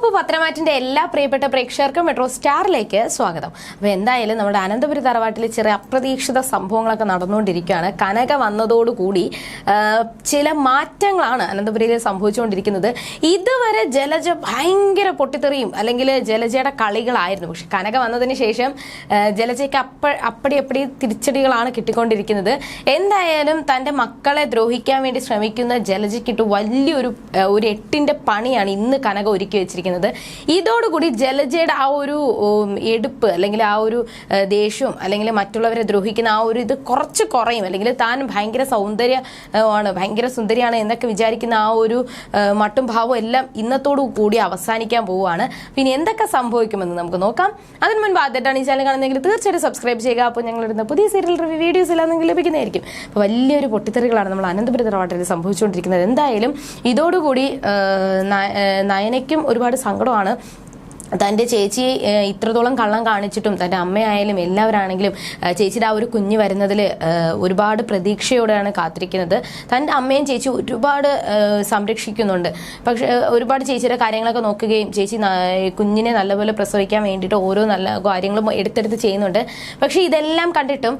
മെട്രോസ്കോപ്പ് പത്രമാറ്റിന്റെ എല്ലാ പ്രിയപ്പെട്ട പ്രേക്ഷകർക്കും മെട്രോ സ്റ്റാറിലേക്ക് സ്വാഗതം. അപ്പൊ എന്തായാലും നമ്മുടെ അനന്തപുരി തറവാട്ടിൽ ചെറിയ അപ്രതീക്ഷിത സംഭവങ്ങളൊക്കെ നടന്നുകൊണ്ടിരിക്കുകയാണ്. കനക വന്നതോടുകൂടി ചില മാറ്റങ്ങളാണ് അനന്തപുരിയിൽ സംഭവിച്ചുകൊണ്ടിരിക്കുന്നത്. ഇതുവരെ ജലജ ഭയങ്കര പൊട്ടിത്തെറിയും അല്ലെങ്കിൽ ജലജയുടെ കളികളായിരുന്നു. പക്ഷെ കനക വന്നതിന് ശേഷം ജലജയ്ക്ക് അപ്പ അപ്പടി അപ്പടി തിരിച്ചടികളാണ് കിട്ടിക്കൊണ്ടിരിക്കുന്നത്. എന്തായാലും തന്റെ മക്കളെ ദ്രോഹിക്കാൻ വേണ്ടി ശ്രമിക്കുന്ന ജലജയ്ക്കിട്ട് വലിയൊരു ഒരു എട്ടിന്റെ പണിയാണ് ഇന്ന് കനക ഒരുക്കി വെച്ചിരിക്കുന്നത്. ഇതോടുകൂടി ജലജയുടെ ആ ഒരു എടുപ്പ് അല്ലെങ്കിൽ ആ ഒരു ദേഷ്യവും അല്ലെങ്കിൽ മറ്റുള്ളവരെ ദ്രോഹിക്കുന്ന ആ ഒരു ഇത് കുറച്ച് കുറയും. അല്ലെങ്കിൽ താൻ ഭയങ്കര സൗന്ദര്യ ആണ് ഭയങ്കര സുന്ദരിയാണ് എന്നൊക്കെ വിചാരിക്കുന്ന ആ ഒരു മട്ടും ഭാവവും എല്ലാം ഇന്നത്തോടു കൂടി അവസാനിക്കാൻ പോവുകയാണ്. പിന്നെ എന്തൊക്കെ സംഭവിക്കുമെന്ന് നമുക്ക് നോക്കാം. അതിന് മുൻപ് ആദ്യമായിട്ടാണ് ഈ ചാനൽ കാണുന്നതെങ്കിൽ തീർച്ചയായിട്ടും സബ്സ്ക്രൈബ് ചെയ്യുക. അപ്പോൾ ഞങ്ങൾ ഇടുന്ന പുതിയ സീരിയൽ റിവ്യൂ വീഡിയോസ് എല്ലാം നിങ്ങൾക്ക് ലഭിക്കുന്നതായിരിക്കും. അപ്പോൾ വലിയൊരു പൊട്ടിത്തെറികളാണ് നമ്മൾ അനന്തപുരി തറവാട്ടിൽ സംഭവിച്ചുകൊണ്ടിരിക്കുന്നത്. എന്തായാലും ഇതോടുകൂടി നയനയ്ക്കും ഒരുപാട് സങ്കടമാണ്. തന്റെ ചേച്ചി ഇത്രത്തോളം കള്ളം കാണിച്ചിട്ടും തന്റെ അമ്മയായാലും എല്ലാവരാണെങ്കിലും ചേച്ചിയുടെ ആ ഒരു കുഞ്ഞ് വരുന്നതിൽ ഒരുപാട് പ്രതീക്ഷയോടെയാണ് കാത്തിരിക്കുന്നത്. തന്റെ അമ്മയും ചേച്ചി ഒരുപാട് സംരക്ഷിക്കുന്നുണ്ട്. പക്ഷേ ഒരുപാട് ചേച്ചിയുടെ കാര്യങ്ങളൊക്കെ നോക്കുകയും ചേച്ചി കുഞ്ഞിനെ നല്ലപോലെ പ്രസവിക്കാൻ വേണ്ടിയിട്ട് ഓരോ നല്ല കാര്യങ്ങളും എടുത്തെടുത്ത് ചെയ്യുന്നുണ്ട്. പക്ഷേ ഇതെല്ലാം കണ്ടിട്ടും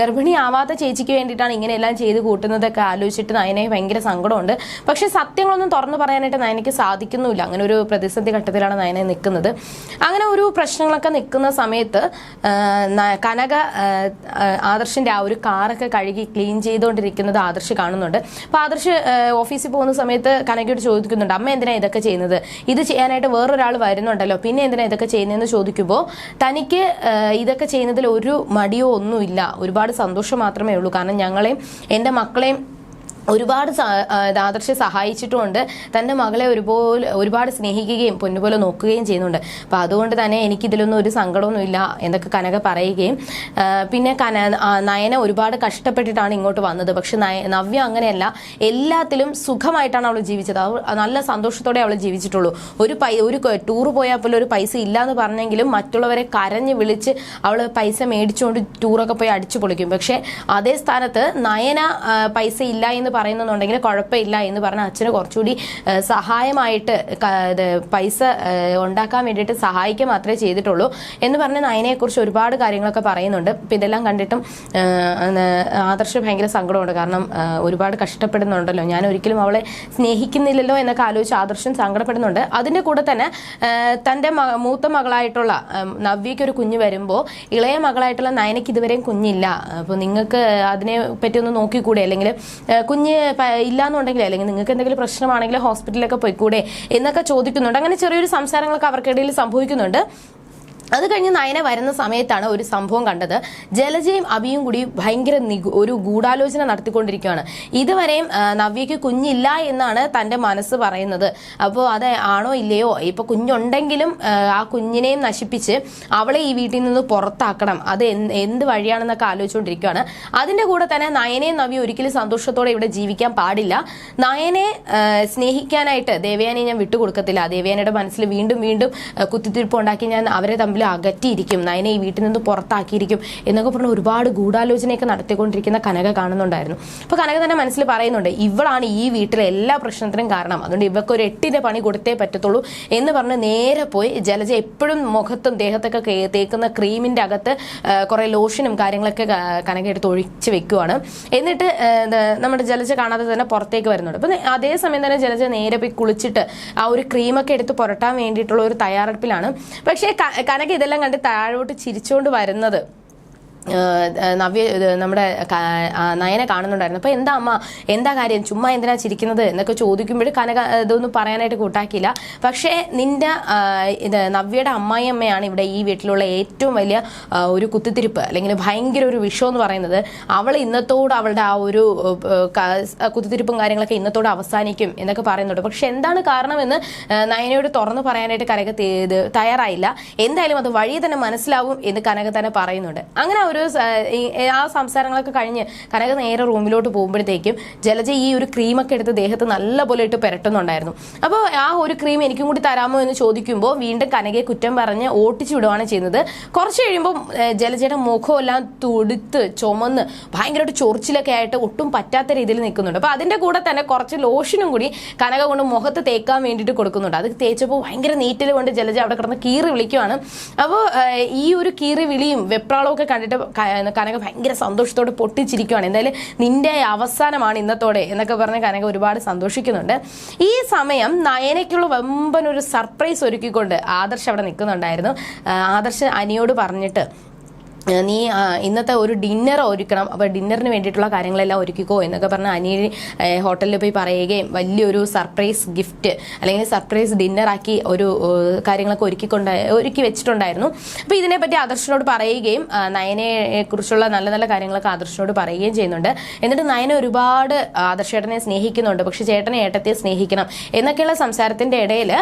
ഗർഭിണിയാവാത്ത ചേച്ചിക്ക് വേണ്ടിയിട്ടാണ് ഇങ്ങനെയെല്ലാം ചെയ്ത് കൂട്ടുന്നതൊക്കെ ആലോചിച്ചിട്ട് നയനെ ഭയങ്കര സങ്കടമുണ്ട്. പക്ഷേ സത്യങ്ങളൊന്നും തുറന്നു പറയാനായിട്ട് നയനയ്ക്ക് സാധിക്കുന്നുമില്ല. അങ്ങനെ ഒരു പ്രതിസന്ധി ഘട്ടത്തിലാണ് നയനെ നിൽക്കുന്നത്. അങ്ങനെ ഒരു പ്രശ്നങ്ങളൊക്കെ നിൽക്കുന്ന സമയത്ത് കനക ആദർശിന്റെ ആ, ഒരു കാറൊക്കെ കഴുകി ക്ലീൻ ചെയ്തുകൊണ്ടിരിക്കുന്നത് ആദർശ് കാണുന്നുണ്ട്. അപ്പോൾ ആദർശ് ഓഫീസിൽ പോകുന്ന സമയത്ത് കനകയോട് ചോദിക്കുന്നുണ്ട് അമ്മ എന്തിനാണ് ഇതൊക്കെ ചെയ്യുന്നത്? ഇത് ചെയ്യാനായിട്ട് വേറൊരാൾ വരുന്നുണ്ടല്ലോ. പിന്നെ എന്തിനാണ് ഇതൊക്കെ ചെയ്യുന്നതെന്ന് ചോദിക്കുമ്പോൾ തനിക്ക് ഇതൊക്കെ ചെയ്യുന്നതിൽ ഒരു മടിയോ ഒന്നുമില്ല. ഒരുപാട് സന്തോഷം മാത്രമേ ഉള്ളൂ. കാരണം ഞങ്ങളെയും എന്റെ മക്കളെയും ഒരുപാട് ആദർശ സഹായിച്ചിട്ടുമുണ്ട്. തന്റെ മകളെ ഒരുപോലെ ഒരുപാട് സ്നേഹിക്കുകയും പൊന്നുപോലെ നോക്കുകയും ചെയ്യുന്നുണ്ട്. അപ്പോൾ അതുകൊണ്ട് തന്നെ എനിക്കിതിലൊന്നും ഒരു സങ്കടമൊന്നുമില്ല എന്നൊക്കെ കനക പറയുകയും പിന്നെ കന നയന ഒരുപാട് കഷ്ടപ്പെട്ടിട്ടാണ് ഇങ്ങോട്ട് വന്നത്. പക്ഷെ നയ നവ്യ അങ്ങനെയല്ല. എല്ലാത്തിലും സുഖമായിട്ടാണ് അവൾ ജീവിച്ചത്. അവൾ നല്ല സന്തോഷത്തോടെ അവൾ ജീവിച്ചിട്ടുള്ളൂ. ഒരു പൈ ഒരു ടൂർ പോയാൽ പോലും ഒരു പൈസ ഇല്ല എന്ന് പറഞ്ഞെങ്കിലും മറ്റുള്ളവരെ കരഞ്ഞ് വിളിച്ച് അവൾ പൈസ മേടിച്ചുകൊണ്ട് ടൂറൊക്കെ പോയി അടിച്ചു പൊളിക്കും പക്ഷേ അതേ സ്ഥാനത്ത് നയന പൈസ ഇല്ല എന്ന് പറയുന്നുണ്ടെങ്കിൽ കുഴപ്പമില്ല എന്ന് പറഞ്ഞ അച്ഛന് കുറച്ചുകൂടി സഹായമായിട്ട് പൈസ ഉണ്ടാക്കാൻ വേണ്ടിയിട്ട് സഹായിക്കുക മാത്രമേ ചെയ്തിട്ടുള്ളൂ എന്ന് പറഞ്ഞ് നയനെക്കുറിച്ച് ഒരുപാട് കാര്യങ്ങളൊക്കെ പറയുന്നുണ്ട്. അപ്പം ഇതെല്ലാം കണ്ടിട്ടും ആദർശ് ഭയങ്കര സങ്കടമുണ്ട്. കാരണം ഒരുപാട് കഷ്ടപ്പെടുന്നുണ്ടല്ലോ. ഞാൻ ഒരിക്കലും അവളെ സ്നേഹിക്കുന്നില്ലല്ലോ എന്നൊക്കെ ആലോചിച്ച് ആദർശം സങ്കടപ്പെടുന്നുണ്ട്. അതിന്റെ കൂടെ തന്നെ തന്റെ മൂത്ത മകളായിട്ടുള്ള നവ്യയ്ക്ക് ഒരു കുഞ്ഞ് വരുമ്പോൾ ഇളയ മകളായിട്ടുള്ള നയനയ്ക്ക് ഇതുവരെയും കുഞ്ഞില്ല. അപ്പോൾ നിങ്ങൾക്ക് അതിനെ പറ്റി ഒന്ന് നോക്കിക്കൂടെ? അല്ലെങ്കിൽ ആ, കുഞ്ഞ് ഇല്ലാന്നുണ്ടെങ്കിൽ അല്ലെങ്കിൽ നിങ്ങൾക്ക് എന്തെങ്കിലും പ്രശ്നമാണെങ്കിൽ ഹോസ്പിറ്റലിലൊക്കെ പോയിക്കൂടെ എന്നൊക്കെ ചോദിക്കുന്നുണ്ട്. അങ്ങനെ ചെറിയൊരു സംസാരങ്ങളൊക്കെ അവർക്കിടയിൽ സംഭവിക്കുന്നുണ്ട്. അത് കഴിഞ്ഞ് നയന വരുന്ന സമയത്താണ് ഒരു സംഭവം കണ്ടത്. ജലജയും അബിയും കൂടി ഭയങ്കര ഒരു ഗൂഢാലോചന നടത്തിക്കൊണ്ടിരിക്കുകയാണ്. ഇതുവരെയും നവ്യയ്ക്ക് കുഞ്ഞില്ല എന്നാണ് തന്റെ മനസ്സ് പറയുന്നത്. അപ്പോൾ അത് ആണോ ഇല്ലയോ? ഇപ്പൊ കുഞ്ഞുണ്ടെങ്കിലും ആ, കുഞ്ഞിനെയും നശിപ്പിച്ച് അവളെ ഈ വീട്ടിൽ നിന്ന് പുറത്താക്കണം. അത് എന്ത് വഴിയാണെന്നൊക്കെ ആലോചിച്ചുകൊണ്ടിരിക്കുകയാണ്. അതിന്റെ കൂടെ തന്നെ നയനെയും നവ്യ ഒരിക്കലും സന്തോഷത്തോടെ ഇവിടെ ജീവിക്കാൻ പാടില്ല. നയനെ സ്നേഹിക്കാനായിട്ട് ദേവയാനെ ഞാൻ വിട്ടുകൊടുക്കത്തില്ല. ദേവയാനയുടെ മനസ്സിൽ വീണ്ടും വീണ്ടും കുത്തിത്തിരിപ്പ് ഉണ്ടാക്കി ഞാൻ അവരെ തമ്മിൽ അകറ്റിയിരിക്കും. നയനെ ഈ വീട്ടിൽ നിന്ന് പുറത്താക്കിയിരിക്കും എന്നൊക്കെ പറഞ്ഞ് ഒരുപാട് ഗൂഢാലോചനയൊക്കെ നടത്തിക്കൊണ്ടിരിക്കുന്ന കനക കാണുന്നുണ്ടായിരുന്നു. അപ്പോൾ കനക തന്നെ മനസ്സിൽ പറയുന്നുണ്ട് ഇവളാണ് ഈ വീട്ടിലെ എല്ലാ പ്രശ്നത്തിനും കാരണം. അതുകൊണ്ട് ഇവർക്ക് ഒരു എട്ടിന്റെ പണി കൊടുത്തേ പറ്റത്തുള്ളൂ. എന്ന് പറഞ്ഞ് നേരെ പോയി ജലജ എപ്പോഴും മുഖത്തും ദേഹത്തൊക്കെ തേക്കുന്ന ക്രീമിന്റെ അകത്ത് കുറേ ലോഷനും കാര്യങ്ങളൊക്കെ ക- കനക എടുത്ത് ഒഴിച്ച് വെക്കുവാണ്. എന്നിട്ട് നമ്മുടെ ജലജ കാണാതെ തന്നെ പുറത്തേക്ക് വരുന്നുണ്ട്. അതേ സമയം തന്നെ ജലജ നേരെ പോയി കുളിച്ചിട്ട് ആ ഒരു ക്രീമൊക്കെ എടുത്ത് പുരട്ടാൻ വേണ്ടിയിട്ടുള്ള ഒരു തയ്യാറെടുപ്പിലാണ്. പക്ഷേ ക- ഇതെല്ലാം കണ്ട് താഴോട്ട് ചിരിച്ചുകൊണ്ട് വരുന്നത്. നവ്യ നമ്മുടെ നയനെ കാണുന്നുണ്ടായിരുന്നു. അപ്പൊ എന്താ അമ്മ എന്താ കാര്യം? ചുമ്മാ എന്തിനാ ചിരിക്കുന്നത്? എന്നൊക്കെ ചോദിക്കുമ്പോൾ കനക ഇതൊന്നും പറയാനായിട്ട് കൂട്ടാക്കിയില്ല. പക്ഷേ നിന്റെ ഇത് നവ്യയുടെ അമ്മായിയമ്മയാണ് ഇവിടെ ഈ വീട്ടിലുള്ള ഏറ്റവും വലിയ ഒരു കുത്തിത്തിരിപ്പ് അല്ലെങ്കിൽ ഭയങ്കര ഒരു വിഷം എന്ന് പറയുന്നത്. അവൾ ഇന്നത്തോട് അവളുടെ ആ ഒരു കുത്തിത്തിരിപ്പും കാര്യങ്ങളൊക്കെ ഇന്നത്തോട് അവസാനിക്കും എന്നൊക്കെ പറയുന്നുണ്ട്. പക്ഷെ എന്താണ് കാരണമെന്ന് നയനയോട് തുറന്നു പറയാനായിട്ട് കനക തയ്യാറായില്ല. എന്തായാലും അത് വഴി തന്നെ മനസ്സിലാവും എന്ന് കനക തന്നെ പറയുന്നുണ്ട്. അങ്ങനെ ഒരു ഒരു ആ സംസാരങ്ങളൊക്കെ കഴിഞ്ഞ് കനക നേരെ റൂമിലോട്ട് പോകുമ്പോഴത്തേക്കും ജലജ ഈ ഒരു ക്രീമൊക്കെ എടുത്ത് ദേഹത്ത് നല്ലപോലെ ഇട്ട് പുരട്ടുന്നുണ്ടായിരുന്നു. അപ്പോൾ ആ ഒരു ക്രീം എനിക്കും കൂടി തരാമോ എന്ന് ചോദിക്കുമ്പോൾ വീണ്ടും കനകയെ കുറ്റം പറഞ്ഞ് ഓട്ടിച്ചു വിടുവാണ് ചെയ്യുന്നത്. കുറച്ച് കഴിയുമ്പോൾ ജലജയുടെ മുഖമെല്ലാം തുടുത്ത് ചുമന്ന് ഭയങ്കരമായിട്ട് ചൊറിച്ചിലൊക്കെ ആയിട്ട് ഒട്ടും പറ്റാത്ത രീതിയിൽ നിൽക്കുന്നുണ്ട്. അപ്പോൾ അതിന്റെ കൂടെ തന്നെ കുറച്ച് ലോഷനും കൂടി കനക കൊണ്ട് മുഖത്ത് തേക്കാൻ വേണ്ടിയിട്ട് കൊടുക്കുന്നുണ്ട്. അത് തേച്ചപ്പോൾ ഭയങ്കര നീറ്റൽ കൊണ്ട് ജലജ അവിടെ കിടന്ന് കീറി വിളിക്കുവാണ്. അപ്പോൾ ഈ ഒരു കീറി വിളിയും വെപ്രാളവും ഒക്കെ കണ്ടിട്ട് കനക ഭയങ്കര സന്തോഷത്തോടെ പൊട്ടിച്ചിരിക്കുകയാണ് എന്തായാലും നിന്റെ അവസാനമാണ് ഇന്നത്തോടെ എന്നൊക്കെ പറഞ്ഞ് കനക ഒരുപാട് സന്തോഷിക്കുന്നുണ്ട്. ഈ സമയം നയനയ്ക്കുള്ള വമ്പൻ ഒരു സർപ്രൈസ് ഒരുക്കിക്കൊണ്ട് ആദർശ് അവിടെ നിൽക്കുന്നുണ്ടായിരുന്നു. ആദർശ് അനിയോട് പറഞ്ഞിട്ട് നീ ഇന്നത്തെ ഒരു ഡിന്നർ ഒരുക്കണം. അപ്പോൾ ഡിന്നറിന് വേണ്ടിയിട്ടുള്ള കാര്യങ്ങളെല്ലാം ഒരുക്കിക്കോ എന്നൊക്കെ പറഞ്ഞ് അനി ഹോട്ടലിൽ പോയി പറയുകയും വലിയൊരു സർപ്രൈസ് ഗിഫ്റ്റ് അല്ലെങ്കിൽ സർപ്രൈസ് ഡിന്നറാക്കി ഒരു കാര്യങ്ങളൊക്കെ ഒരുക്കിക്കൊണ്ട് ഒരുക്കി വെച്ചിട്ടുണ്ടായിരുന്നു. അപ്പോൾ ഇതിനെപ്പറ്റി ആദർശനോട് പറയുകയും നയനെക്കുറിച്ചുള്ള നല്ല നല്ല കാര്യങ്ങളൊക്കെ ആദർശനോട് പറയുകയും ചെയ്യുന്നുണ്ട്. എന്നിട്ട് നയന ഒരുപാട് ആദർശേട്ടനെ സ്നേഹിക്കുന്നുണ്ട്. പക്ഷെ ചേട്ടനെ ഏട്ടത്തെ സ്നേഹിക്കണം എന്നൊക്കെയുള്ള സംസാരത്തിന്റെ ഇടയിൽ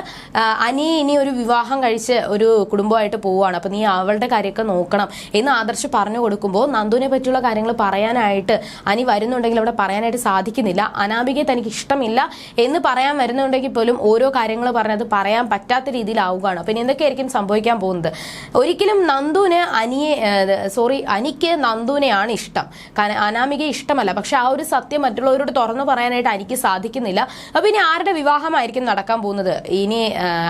അനി ഇനി ഒരു വിവാഹം കഴിച്ച് ഒരു കുടുംബമായിട്ട് പോവുകയാണ്. അപ്പോൾ നീ അവളുടെ കാര്യമൊക്കെ നോക്കണം എന്ന് ആദർശ് പറഞ്ഞു കൊടുക്കുമ്പോൾ നന്ദുവിനെ പറ്റിയുള്ള കാര്യങ്ങൾ പറയാനായിട്ട് അനി വരുന്നുണ്ടെങ്കിൽ അവിടെ പറയാനായിട്ട് സാധിക്കുന്നില്ല. അനാമികയെ തനിക്ക് ഇഷ്ടമില്ല എന്ന് പറയാൻ വരുന്നുണ്ടെങ്കിൽ പോലും ഓരോ കാര്യങ്ങൾ പറഞ്ഞത് പറയാൻ പറ്റാത്ത രീതിയിലാവുകയാണ്. അപ്പം ഇനി എന്തൊക്കെയായിരിക്കും സംഭവിക്കാൻ പോകുന്നത്? ഒരിക്കലും നന്ദുവിന് അനിയെ സോറി അനിക്ക് നന്ദുവിനെയാണ് ഇഷ്ടം. അനാമികയെ ഇഷ്ടമല്ല. പക്ഷെ ആ ഒരു സത്യം മറ്റുള്ളവരോട് തുറന്നു പറയാനായിട്ട് അനിക്ക് സാധിക്കുന്നില്ല. അപ്പൊ ഇനി ആരുടെ വിവാഹമായിരിക്കും നടക്കാൻ പോകുന്നത്? ഇനി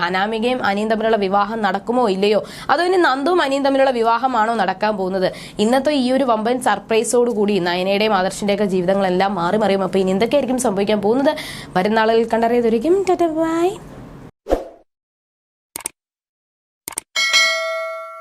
അനാമികയും അനിയും തമ്മിലുള്ള വിവാഹം നടക്കുമോ ഇല്ലയോ? അതോ ഇനി നന്ദുവും അനിയും തമ്മിലുള്ള വിവാഹമാണോ നടക്കാൻ പോകുന്നത്. ഇന്നത്തെ ഈ ഒരു വമ്പൻ സർപ്രൈസോട് കൂടി നയനയുടെയും ആദർശിന്റെയൊക്കെ ജീവിതങ്ങളെല്ലാം മാറി മറിയും. അപ്പൊ ഇനി എന്തൊക്കെയായിരിക്കും സംഭവിക്കാൻ പോകുന്നത്? വരുന്ന ആളുകൾ കണ്ടറിയതൊരിക്കും. ബൈ.